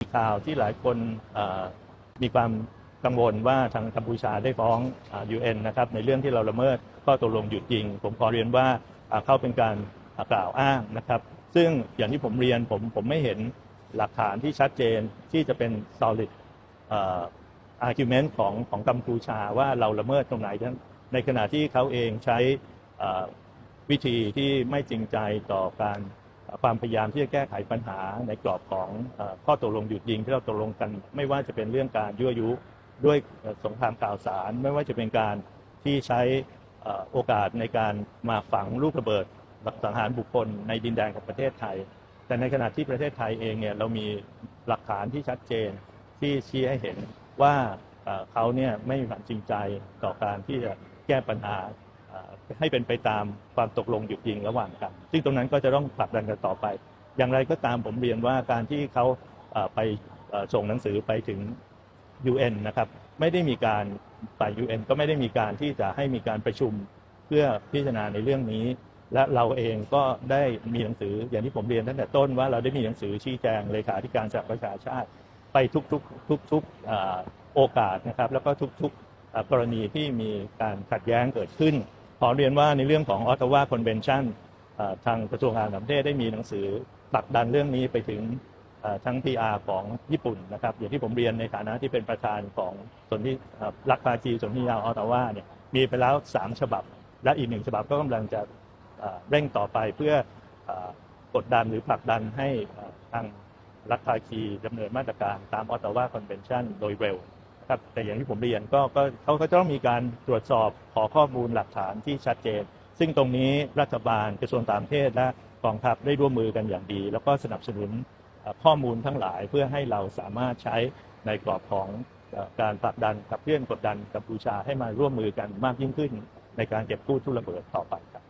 มีข่าวที่หลายคนมีความกังวลว่าทางกัมพูชาได้ฟ้องยูเอ็นนะครับในเรื่องที่เราละเมิดข้อตกลงหยุดยิง ผมขอเรียนว่าเข้าเป็นการกล่าวอ้างนะครับ ซึ่งอย่างที่ผมเรียนผมผมไม่เห็นหลักฐานที่ชัดเจนที่จะเป็น solid argument ของของกัมพูชาว่าเราละเมิดตรงไหนในขณะที่เขาเองใช้วิธีที่ไม่จริงใจต่อการ ความพยายามที่จะแก้ไขปัญหาในกรอบของข้อตกลงหยุดยิงที่เราตกลงกัน ไม่ว่าจะเป็นเรื่องการยั่วยุด้วยสงครามข่าวสาร ไม่ว่าจะเป็นการที่ใช้โอกาสในการมาฝังลูกระเบิดสังหารบุคคลในดินแดนของประเทศไทย แต่ในขณะที่ประเทศไทยเองเนี่ยเรามีหลักฐานที่ชัดเจนที่ชี้ให้เห็นว่าเขาเนี่ยไม่มีความจริงใจต่อการที่จะแก้ปัญหา ให้เป็นไปตามความตกลงหยุดยิงระหว่างกัน ซึ่งตรงนั้นก็จะต้องผลักดันกันต่อไป อย่างไรก็ตามผมเรียนว่าการที่เขาไปส่งหนังสือไปถึง UN นะครับไม่ได้มีการฝ่าย UN ก็ไม่ได้มีการที่จะให้มีการประชุมเพื่อพิจารณาในเรื่องนี้ และเราเองก็ได้มีหนังสืออย่างที่ผมเรียนตั้งแต่ต้นว่าเราได้มีหนังสือชี้แจงเลขาธิการสหประชาชาติ ไปทุกๆทุกๆอ่าโอกาสนะครับแล้วก็ทุกๆกรณีที่มีการขัดแย้งเกิดขึ้น ขอเรียนว่าในเรื่องของออตตาวาคอนเวนชั่นทางกระทรวงการต่างประเทศได้มีหนังสือผลักดันเรื่องนี้ไปถึงทั้ง PR ของญี่ปุ่นนะครับอย่างที่ผมเรียนในฐานะที่เป็นประธานของสนธิเอ่รักภาคีสนธิยาวออตตาวาเนี่ยมีไปแล้ว 3 ฉบับ และอีกหนึ่งฉบับก็กำลังจะเร่งต่อไปเพื่อกดดันหรือผลักดันให้ทางรัฐภาคีดำเนินมาตรการตามออตตาวาคอนเวนชั่นโดยเร็ว ครับแต่อย่างที่ผมเรียนก็ก็เขาก็ต้องมีการตรวจสอบขอข้อมูลหลักฐานที่ชัดเจน ซึ่งตรงนี้รัฐบาลกระทรวงต่างประเทศและกองทัพได้ร่วมมือกันอย่างดี แล้วก็สนับสนุนข้อมูลทั้งหลายเพื่อให้เราสามารถใช้ในกรอบของการผลักดันขับเคลื่อนกดดันกัมพูชาให้มาร่วมมือกันมากยิ่งขึ้น ในการเก็บกู้ทุนระเบิดต่อไปครับ